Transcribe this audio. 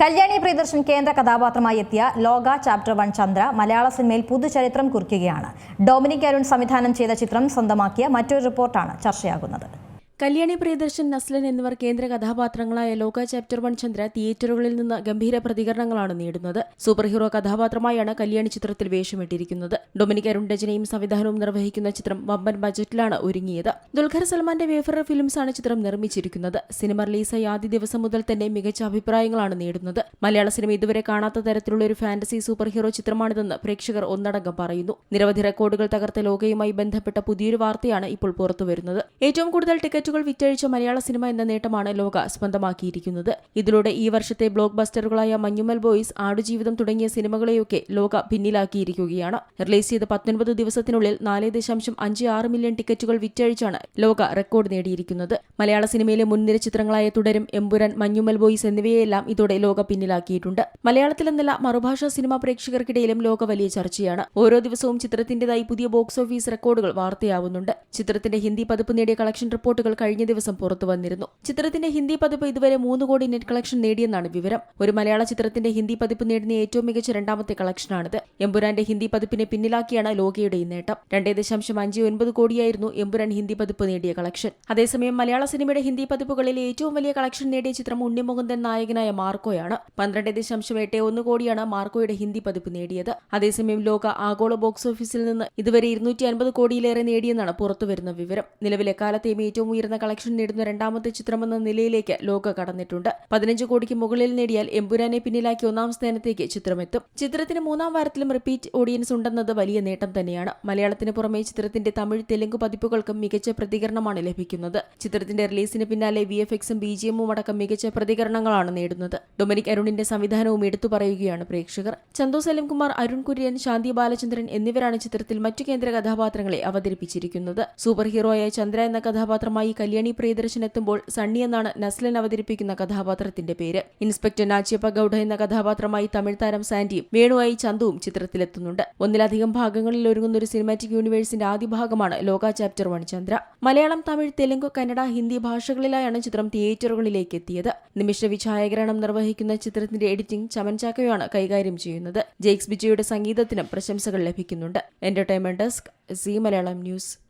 കല്യാണി പ്രിയദർശൻ കേന്ദ്ര കഥാപാത്രമായി എത്തിയ ലോക ചാപ്റ്റർ വൺ ചന്ദ്ര മലയാള സിനിമയിൽ പുതുചരിത്രം കുറിക്കുകയാണ്. ഡൊമിനിക് അരുൺ സംവിധാനം ചെയ്ത ചിത്രം സ്വന്തമാക്കിയ മറ്റൊരു റിപ്പോർട്ടാണ് ചർച്ചയാകുന്നത്. കല്യാണി പ്രിയദർശൻ നസ്ലൻ എന്നിവർ കേന്ദ്ര കഥാപാത്രങ്ങളായ ലോക ചാപ്റ്റർ വൺ ചന്ദ്ര തിയേറ്ററുകളിൽ നിന്ന് ഗംഭീര പ്രതികരണങ്ങളാണ് നേടുന്നത്. സൂപ്പർ ഹീറോ കഥാപാത്രമായാണ് കല്യാണി ചിത്രത്തിൽ വേഷമിട്ടിരിക്കുന്നത്. ഡൊമിനിക് അരുണ്ടജനയും സംവിധാനവും നിർവഹിക്കുന്ന ചിത്രം വമ്പൻ ബജറ്റിലാണ് ഒരുങ്ങിയത്. ദുൽഖർ സൽമാന്റെ വേഫർ ഫിലിംസ് ആണ് ചിത്രം നിർമ്മിച്ചിരിക്കുന്നത്. സിനിമ റിലീസായി ആദ്യ ദിവസം മുതൽ തന്നെ മികച്ച അഭിപ്രായങ്ങളാണ് നേടുന്നത്. മലയാള സിനിമ ഇതുവരെ കാണാത്ത തരത്തിലുള്ള ഒരു ഫാന്റസി സൂപ്പർ ഹീറോ ചിത്രമാണിതെന്ന് പ്രേക്ഷകർ ഒന്നടങ്കം പറയുന്നു. നിരവധി റെക്കോർഡുകൾ തകർത്ത ലോകയുമായി ബന്ധപ്പെട്ട പുതിയൊരു വാർത്തയാണ് ഇപ്പോൾ പുറത്തുവരുന്നത്. ഏറ്റവും കൂടുതൽ ടിക്കറ്റുകൾ വിറ്റഴിച്ച മലയാള സിനിമ എന്ന നേട്ടമാണ് ലോക സ്വന്തമാക്കിയിരിക്കുന്നത്. ഇതിലൂടെ ഈ വർഷത്തെ ബ്ലോക്ക് ബസ്റ്ററുകളായ മഞ്ഞുമൽ ബോയ്സ് ആടുജീവിതം തുടങ്ങിയ സിനിമകളെയൊക്കെ ലോക പിന്നിലാക്കിയിരിക്കുകയാണ് റിലീസ് ചെയ്ത പത്തൊൻപത് ദിവസത്തിനുള്ളിൽ നാല് ദശാംശം അഞ്ച് ആറ് മില്യൺ ടിക്കറ്റുകൾ വിറ്റഴിച്ചാണ് ലോക റെക്കോർഡ് നേടിയിരിക്കുന്നത്. മലയാള സിനിമയിലെ മുൻനിര ചിത്രങ്ങളായ തുടരും എമ്പുരാൻ മഞ്ഞുമൽ ബോയ്സ് എന്നിവയെല്ലാം ഇതോടെ ലോക പിന്നിലാക്കിയിട്ടുണ്ട്. മലയാളത്തിലെന്നല്ല മറുഭാഷാ സിനിമാ പ്രേക്ഷകർക്കിടയിലും ലോക വലിയ ചർച്ചയാണ്. ഓരോ ദിവസവും ചിത്രത്തിന്റേതായി പുതിയ ബോക്സ് ഓഫീസ് റെക്കോർഡുകൾ വാർത്തയാവുന്നുണ്ട്. ചിത്രത്തിന്റെ ഹിന്ദി പതിപ്പ് നേടിയ കളക്ഷൻ റിപ്പോർട്ടുകൾ കഴിഞ്ഞ ദിവസം പുറത്തു വന്നിരുന്നു. ചിത്രത്തിന്റെ ഹിന്ദി പതിപ്പ് ഇതുവരെ മൂന്ന് കോടി നെറ്റ് കളക്ഷൻ നേടിയെന്നാണ് വിവരം. ഒരു മലയാള ചിത്രത്തിന്റെ ഹിന്ദി പതിപ്പ് നേടുന്ന ഏറ്റവും മികച്ച രണ്ടാമത്തെ കളക്ഷനാണിത്. എമ്പുരാന്റെ ഹിന്ദി പതിപ്പിനെ പിന്നിലാക്കിയാണ് ലോകയുടെ ഈ നേട്ടം. രണ്ടേ ദശാംശം അഞ്ച് ഒൻപത് കോടിയായിരുന്നു എമ്പുരാൻ ഹിന്ദി പതിപ്പ് നേടിയ കളക്ഷൻ. അതേസമയം മലയാള സിനിമയുടെ ഹിന്ദി പതിപ്പുകളിൽ ഏറ്റവും വലിയ കളക്ഷൻ നേടിയ ചിത്രം ഉണ്ണിമുകുന്ദൻ നായകനായ മാർക്കോയാണ്. പന്ത്രണ്ട് ദശാംശം എട്ട് ഒന്ന് കോടിയാണ് മാർക്കോയുടെ ഹിന്ദി പതിപ്പ് നേടിയത്. അതേസമയം ലോക ആഗോള ബോക്സ് ഓഫീസിൽ നിന്ന് ഇതുവരെ ഇരുന്നൂറ്റി അൻപത് കോടിയിലേറെ നേടിയെന്നാണ് പുറത്തുവരുന്ന വിവരം. നിലവിലെ കാലത്തെയും ഏറ്റവും ഉയർന്ന കളക്ഷൻ നേടുന്ന രണ്ടാമത്തെ ചിത്രമെന്ന നിലയിലേക്ക് ലോക കടന്നിട്ടുണ്ട്. പതിനഞ്ച് കോടിക്ക് മുകളിൽ നേടിയാൽ എമ്പുരാനെ പിന്നിലാക്കി ഒന്നാം സ്ഥാനത്തേക്ക് ചിത്രമെത്തും. ചിത്രത്തിന് മൂന്നാം വാരത്തിലും റിപ്പീറ്റ് ഓഡിയൻസ് ഉണ്ടെന്നത് വലിയ നേട്ടം തന്നെയാണ്. മലയാളത്തിന് പുറമെ ചിത്രത്തിന്റെ തമിഴ് തെലുങ്ക് പതിപ്പുകൾക്കും മികച്ച പ്രതികരണമാണ് ലഭിക്കുന്നത്. ചിത്രത്തിന്റെ റിലീസിന് പിന്നാലെ വി എഫ് എക്സും ബി ജി എമ്മും അടക്കം മികച്ച പ്രതികരണങ്ങളാണ് നേടുന്നത്. ഡൊമിനിക് അരുണിന്റെ സംവിധാനവും എടുത്തു പറയുകയാണ് പ്രേക്ഷകർ. ചന്തു സലിംകുമാർ അരുൺ കുര്യൻ ശാന്തി ബാലചന്ദ്രൻ എന്നിവരാണ് ചിത്രത്തിൽ മറ്റു കേന്ദ്ര കഥാപാത്രങ്ങളെ അവതരിപ്പിച്ചിരിക്കുന്നത്. സൂപ്പർ ഹീറോയായ ചന്ദ്ര എന്ന കഥാപാത്രമായി കല്യാണി പ്രിയദർശനെത്തുമ്പോൾ സണ്ണി എന്നാണ് നസ്ലൻ അവതരിപ്പിക്കുന്ന കഥാപാത്രത്തിന്റെ പേര്. ഇൻസ്പെക്ടർ നാച്ചിയപ്പ ഗൌഡ എന്ന കഥാപാത്രമായി തമിഴ് താരം സാൻഡിയും വേണുവായി ചന്തുവും ചിത്രത്തിലെത്തുന്നുണ്ട്. ഒന്നിലധികം ഭാഗങ്ങളിൽ ഒരുങ്ങുന്ന ഒരു സിനിമാറ്റിക് യൂണിവേഴ്സിന്റെ ആദ്യ ഭാഗമാണ് ലോക ചാപ്റ്റർ വൺ ചന്ദ്ര. മലയാളം തമിഴ് തെലുങ്ക് കന്നഡ ഹിന്ദി ഭാഷകളിലായാണ് ചിത്രം തിയേറ്ററുകളിലേക്ക് എത്തിയത്. നിമിഷ വിഛായകരണം നിർവഹിക്കുന്ന ചിത്രത്തിന്റെ എഡിറ്റിംഗ് ചമൻ ചാക്കോയാണ് കൈകാര്യം ചെയ്യുന്നത്. ജെയ്ക്സ് ബിജയുടെ സംഗീതത്തിനും പ്രശംസകൾ ലഭിക്കുന്നുണ്ട്. Entertainment desk Zee Malayalam news